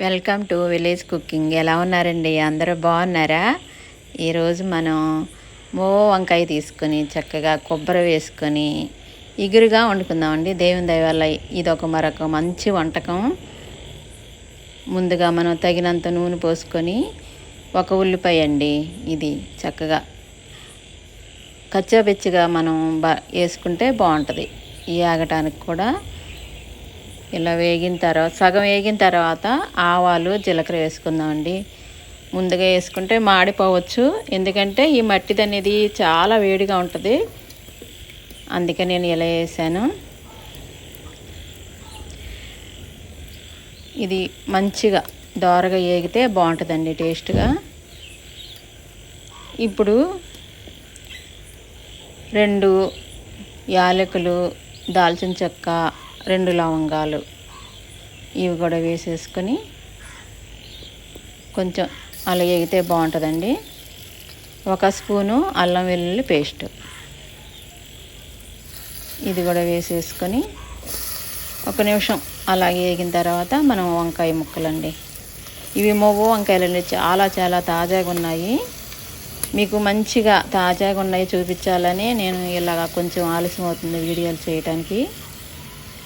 Welcome to village cooking. ఎలా ఉన్నారండి? అందరూ బాగున్నారా? ఈరోజు మనం మో వంకాయ తీసుకొని చక్కగా కొబ్బరి వేసుకొని ఇగురుగా వండుకుందామండి. దేవుని దయ వల్ల ఇది ఒక మరొక మంచి వంటకం. ముందుగా మనం తగినంత నూనె పోసుకొని ఒక ఉల్లిపాయ అండి ఇది చక్కగా. కచ్చాబెచ్చిగా మనం బా వేసుకుంటే బాగుంటుంది. ఈ ఆగటానికి కూడా ఇలా వేగిన తర్వాత సగం వేగిన తర్వాత ఆవాలు జీలకర్ర వేసుకుందామండి. ముందుగా వేసుకుంటే మాడిపోవచ్చు. ఎందుకంటే ఈ మట్టిది అనేది చాలా వేడిగా ఉంటుంది. అందుకే నేను ఇలా వేసాను. ఇది మంచిగా దోరగా వేగితే బాగుంటుందండి టేస్ట్గా. ఇప్పుడు రెండు యాలకులు దాల్చిన చెక్క రెండు లవంగాలు ఇవి కూడా వేసేసుకొని కొంచెం అలా వేగితే బాగుంటుందండి. ఒక స్పూను అల్లం వెల్లుల్లి పేస్ట్. ఇది కూడా వేసేసుకొని ఒక నిమిషం అలా వేగిన తర్వాత మనం వంకాయ ముక్కలండి. ఇవి మొవ్వు వంకాయలండి చాలా చాలా తాజాగా ఉన్నాయి. మీకు మంచిగా తాజాగా ఉన్నాయి చూపించాలని నేను ఇలాగా కొంచెం ఆలస్యం అవుతుంది వీడియోలు చేయటానికి.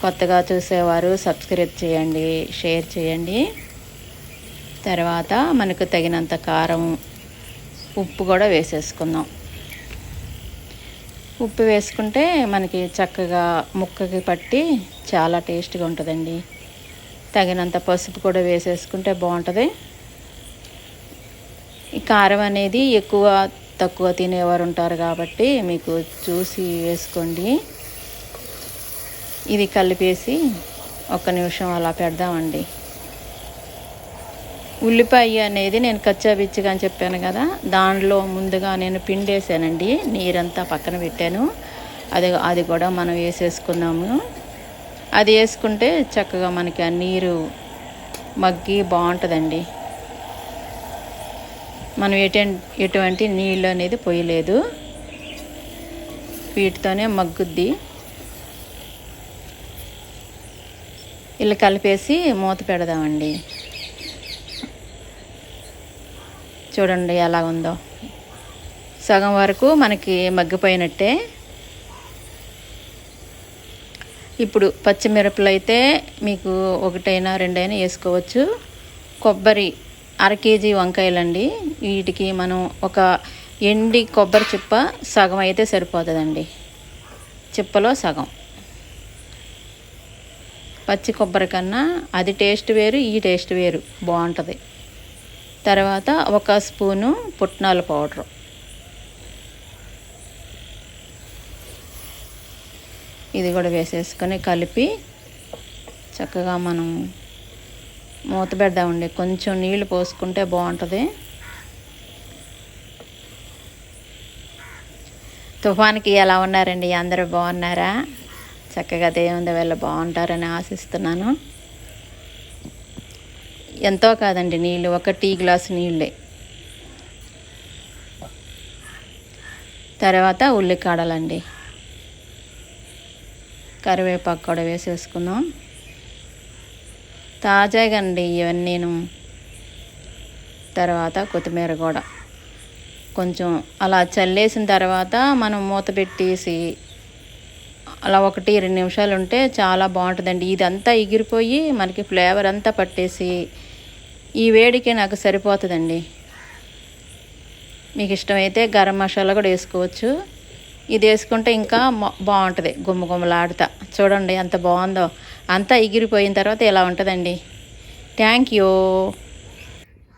కొత్తగా చూసేవారు సబ్స్క్రైబ్ చేయండి షేర్ చేయండి. తర్వాత మనకు తగినంత కారం ఉప్పు కూడా వేసేసుకుందాం. ఉప్పు వేసుకుంటే మనకి చక్కగా ముక్కకి పట్టి చాలా టేస్ట్గా ఉంటుందండి. తగినంత పసుపు కూడా వేసేసుకుంటే బాగుంటుంది. ఈ కారం అనేది ఎక్కువ తక్కువ తినేవారు ఉంటారు కాబట్టి మీకు చూసి వేసుకోండి. ఇది కలిపేసి ఒక నిమిషం అలా పెడదామండి. ఉల్లిపాయ అనేది నేను కచ్చాబిచ్చిగా అని చెప్పాను కదా దానిలో ముందుగా నేను పిండేసానండి. నీరంతా పక్కన పెట్టాను. అది అది కూడా మనం వేసేసుకుందాము అది వేసుకుంటే చక్కగా మనకి ఆ నీరు మగ్గి బాగుంటుందండి. మనం ఎటు ఎటువంటి నీళ్ళు అనేది పోయలేదు. వీటితోనే మగ్గుద్ది. ఇలా కలిపేసి మూత పెడదామండి. చూడండి ఎలా ఉందో. సగం వరకు మనకి మగ్గిపోయినట్టే. ఇప్పుడు పచ్చిమిరపలు అయితే మీకు ఒకటైనా రెండైనా వేసుకోవచ్చు. కొబ్బరి అర కేజీ వంకాయలండి. వీటికి మనం ఒక ఎండి కొబ్బరి చిప్ప సగం అయితే సరిపోతుందండి. చిప్పలో సగం. పచ్చి కొబ్బరి కన్నా అది టేస్ట్ వేరు ఈ టేస్ట్ వేరు. బాగుంటుంది. తర్వాత ఒక స్పూను పుట్నాల పౌడరు. ఇది కూడా వేసేసుకొని కలిపి చక్కగా మనం మూత పెడదామండి. కొంచెం నీళ్ళు పోసుకుంటే బాగుంటుంది. తుఫాన్కి ఎలా ఉన్నారండి? అందరూ బాగున్నారా? చక్కగా దేవుని వెళ్ళి బాగుంటారని ఆశిస్తున్నాను. ఎంతో కాదండి నీళ్ళు ఒక టీ గ్లాస్ నీళ్ళే. తర్వాత ఉల్లికాడలండి. కరివేపాకు కూడా వేసేసుకుందాం. తాజాగా అండి ఇవన్నీను తర్వాత కొత్తిమీర కూడా. కొంచెం అలా చల్లేసిన తర్వాత మనం మూత పెట్టేసి అలా ఒకటి రెండు నిమిషాలు ఉంటే చాలా బాగుంటుందండి. ఇదంతా ఎగిరిపోయి మనకి ఫ్లేవర్ అంతా పట్టేసి ఈ వేడికి నాకు సరిపోతుందండి. మీకు ఇష్టమైతే గరం మసాలా కూడా వేసుకోవచ్చు. ఇది వేసుకుంటే ఇంకా బాగుంటుంది గుమ్మ గుమ్మలాడుతా చూడండి ఎంత బాగుందో. అంతా ఎగిరిపోయిన తర్వాత ఇలా ఉంటుందండి. Thank you